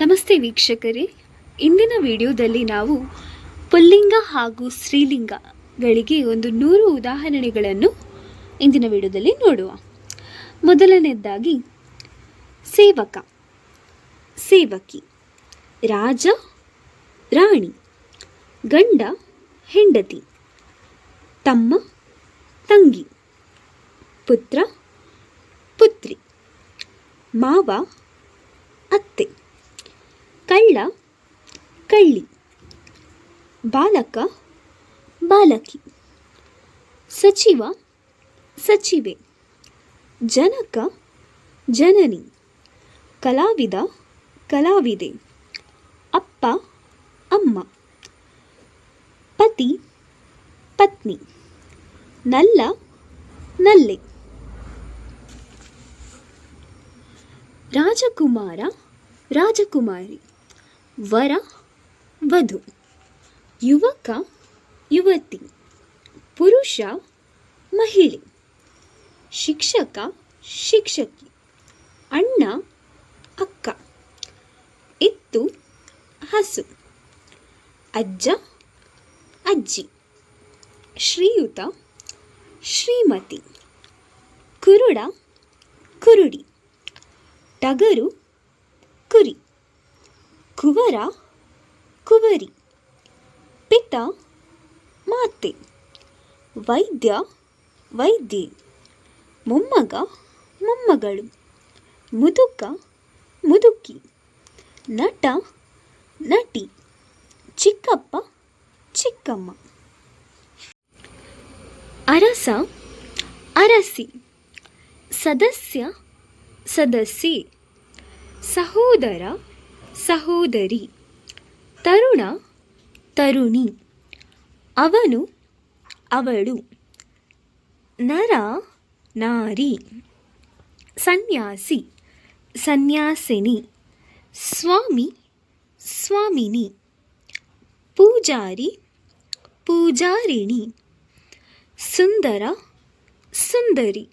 ನಮಸ್ತೆ ವೀಕ್ಷಕರೇ. ಇಂದಿನ ವಿಡಿಯೋದಲ್ಲಿ ನಾವು ಪುಲ್ಲಿಂಗ ಹಾಗೂ ಸ್ತ್ರೀಲಿಂಗಗಳಿಗೆ ಒಂದು ನೂರು ಉದಾಹರಣೆಗಳನ್ನು ಇಂದಿನ ವಿಡಿಯೋದಲ್ಲಿ ನೋಡುವ. ಮೊದಲನೇದಾಗಿ ಸೇವಕ, ಸೇವಕಿ, ರಾಜ, ರಾಣಿ, ಗಂಡ, ಹೆಂಡತಿ, ತಮ್ಮ, ತಂಗಿ, ಪುತ್ರ, ಪುತ್ರಿ, ಮಾವ, ಅತ್ತೆ. ಕಳ್ಳ, ಕಳ್ಳಿ. ಬಾಲಕ, ಬಾಲಕಿ. ಸಚಿವ, ಸಚಿವೆ. ಜನಕ, ಜನನಿ. ಕಲಾವಿದ, ಕಲಾವಿದೆ. ಅಪ್ಪ, ಅಮ್ಮ. ಪತಿ, ಪತ್ನಿ. ನಲ್ಲ, ನಲ್ಲೆ. ರಾಜಕುಮಾರ, ರಾಜಕುಮಾರಿ. ವರ, ವಧು, ಯುವಕ, ಯುವತಿ, ಪುರುಷ, ಮಹಿಳೆ, ಶಿಕ್ಷಕ, ಶಿಕ್ಷಕಿ, ಅಣ್ಣ, ಅಕ್ಕ, ಇತ್ತು, ಹಸು, ಅಜ್ಜ, ಅಜ್ಜಿ, ಶ್ರೀಯುತ, ಶ್ರೀಮತಿ, ಕುರುಡ, ಕುರುಡಿ, ಟಗರು, ಕುರಿ. ಕುವರ, ಕುವರಿ. ಪಿತ, ಮಾತೆ. ವೈದ್ಯ, ವೈದ್ಯೆ. ಮೊಮ್ಮಗ, ಮೊಮ್ಮಗಳು. ಮುದುಕ, ಮುದುಕಿ. ನಟ, ನಟಿ. ಚಿಕ್ಕಪ್ಪ, ಚಿಕ್ಕಮ್ಮ. ಅರಸ, ಅರಸಿ. ಸದಸ್ಯ, ಸದಸ್ಯೆ. ಸಹೋದರ ಸಹೋದರಿ. ತರುಣ, ತರುಣಿ. ಅವನು, ಅವಳು. ನರ, ನಾರಿ. ಸನ್ಯಾಸಿ, ಸನ್ಯಾಸಿನಿ. ಸ್ವಾಮಿ, ಸ್ವಾಮಿನಿ. ಪೂಜಾರಿ, ಪೂಜಾರಿಣಿ. ಸುಂದರ, ಸುಂದರಿ.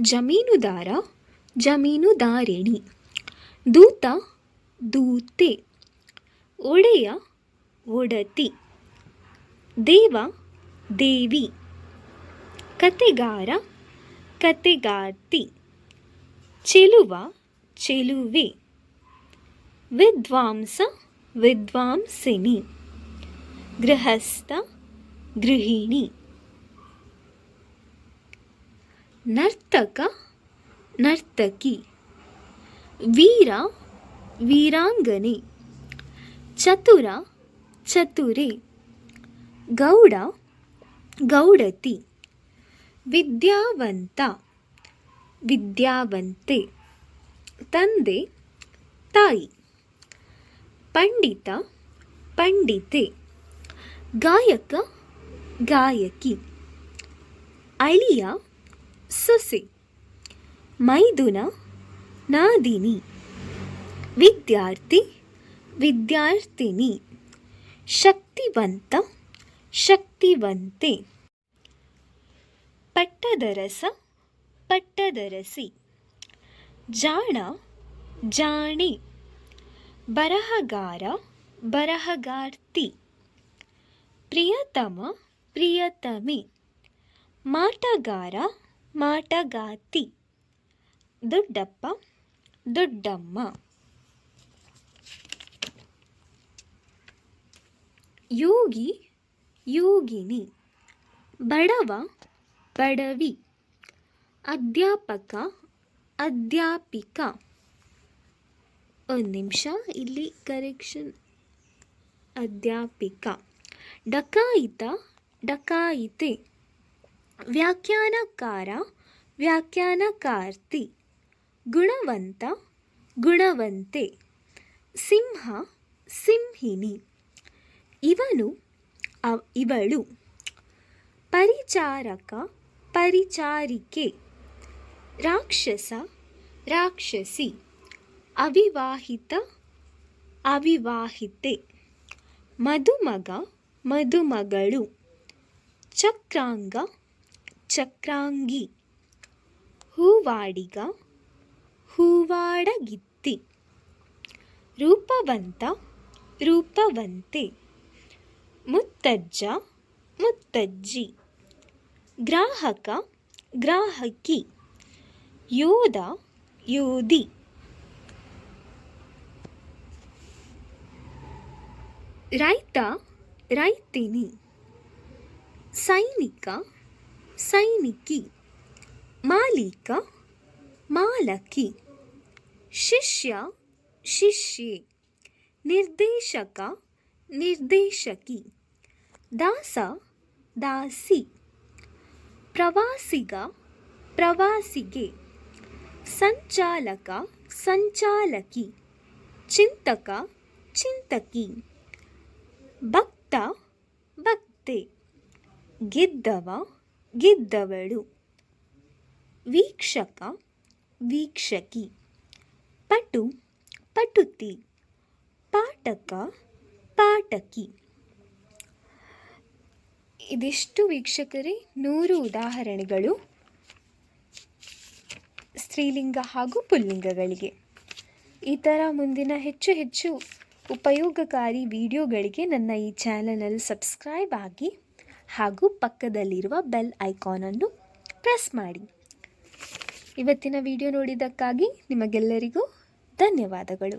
ಜಮೀನುದಾರ, ಜಮೀನುದಾರಿಣಿ. ದೂತ ದೂತೆ, ಒಡೆಯ ಒಡತಿ, ದೇವ ದೇವಿ, ಕತೆಗಾರ ಕತೆಗಾರ್ತಿ, ಚೆಲುವ ಚೆಲುವೆ, ವಿದ್ವಾಂಸ ವಿದ್ವಾಂಸಿನಿ, ಗೃಹಸ್ಥ ಗೃಹಿಣಿ, ನರ್ತಕ ನರ್ತಕಿ, ವೀರ ವೀರಾಂಗನೆ, ಚತುರ, ಚತುರೆ, ಗೌಡ, ಗೌಡತಿ, ವಿದ್ಯಾವಂತ, ವಿದ್ಯಾವಂತೆ, ತಂದೆ, ತಾಯಿ, ಪಂಡಿತ, ಪಂಡಿತೆ, ಗಾಯಕ, ಗಾಯಕಿ, ಅಳಿಯ, ಸೊಸೆ, ಮೈದುನ, ನಾದಿನಿ. ವಿದ್ಯಾರ್ಥಿ, ವಿದ್ಯಾರ್ಥಿನಿ, ಶಕ್ತಿವಂತ, ಶಕ್ತಿವಂತೆ. ಪಟ್ಟದರಸ, ಪಟ್ಟದರಸಿ. ಜಾಣ, ಜಾಣೆ. ಬರಹಗಾರ, ಬರಹಗಾರ್ತಿ. ಪ್ರಿಯತಮ, ಪ್ರಿಯತಮೆ. ಮಾಟಗಾರ, ಮಾಟಗಾತಿ. ದೊಡ್ಡಪ್ಪ, ದೊಡ್ಡಮ್ಮ. ಯೋಗಿ, ಯೋಗಿನಿ, ಬಡವ, ಬಡವಿ, ಅಧ್ಯಾಪಕ, ಅಧ್ಯಾಪಿಕ. ಒಂದು ನಿಮಿಷ, ಇಲ್ಲಿ ಕರೆಕ್ಷನ್ ಅಧ್ಯಾಪಿಕ. ಡಕಾಯಿತ, ಡಕಾಯಿತೆ. ವ್ಯಾಖ್ಯಾನಕಾರ, ವ್ಯಾಖ್ಯಾನಕಾರ್ತಿ. ಗುಣವಂತ, ಗುಣವಂತೆ. ಸಿಂಹ ಸಿಂಹಿನಿ ಇವನು ಇವಳು ಪರಿಚಾರಕ, ಪರಿಚಾರಿಕೆ, ರಾಕ್ಷಸ, ರಾಕ್ಷಸಿ, ಅವಿವಾಹಿತ, ಅವಿವಾಹಿತೆ, ಮದುಮಗ, ಮದುಮಗಳು, ಚಕ್ರಾಂಗ, ಚಕ್ರಾಂಗಿ, ಹೂವಾಡಿಗ, ಹೂವಾಡಗಿತ್ತಿ, ರೂಪವಂತ, ರೂಪವಂತೆ. ಮುತ್ತಜ್ಜ ಮುತ್ತಜ್ಜಿ ಗ್ರಾಹಕ ಗ್ರಾಹಕಿ ಯೋಧ ಯೋಧಿ ರೈತ ರೈತಿನಿ ಸೈನಿಕ ಸೈನಿಕಿ ಮಾಲೀಕ ಮಾಲಕಿ ಶಿಷ್ಯ ಶಿಷ್ಯೆ ನಿರ್ದೇಶಕ ನಿರ್ದೇಶಕಿ ದಾಸ ದಾಸಿ, ಪ್ರವಾಸಿಗ ಪ್ರವಾಸಿಗೆ, ಸಂಚಾಲಕ ಸಂಚಾಲಕಿ, ಚಿಂತಕ ಚಿಂತಕಿ, ಭಕ್ತ ಭಕ್ತೆ, ಗೆದ್ದವ ಗೆದ್ದವಳು, ವೀಕ್ಷಕ ವೀಕ್ಷಕಿ, ಪಟು ಪಟುತಿ, ಪಾಠಕ ಪಾಠಕಿ ಇದಿಷ್ಟು ವೀಕ್ಷಕರೇ, ನೂರು ಉದಾಹರಣೆಗಳು ಸ್ತ್ರೀಲಿಂಗ ಹಾಗೂ ಪುಲ್ಲಿಂಗಗಳಿಗೆ. ಈ ಥರ ಮುಂದಿನ ಹೆಚ್ಚು ಹೆಚ್ಚು ಉಪಯೋಗಕಾರಿ ವಿಡಿಯೋಗಳಿಗೆ ನನ್ನ ಈ ಚಾನಲಲ್ಲಿ ಸಬ್ಸ್ಕ್ರೈಬ್ ಆಗಿ ಹಾಗೂ ಪಕ್ಕದಲ್ಲಿರುವ ಬೆಲ್ ಐಕಾನನ್ನು ಪ್ರೆಸ್ ಮಾಡಿ. ಇವತ್ತಿನ ವಿಡಿಯೋ ನೋಡಿದ್ದಕ್ಕಾಗಿ ನಿಮಗೆಲ್ಲರಿಗೂ ಧನ್ಯವಾದಗಳು.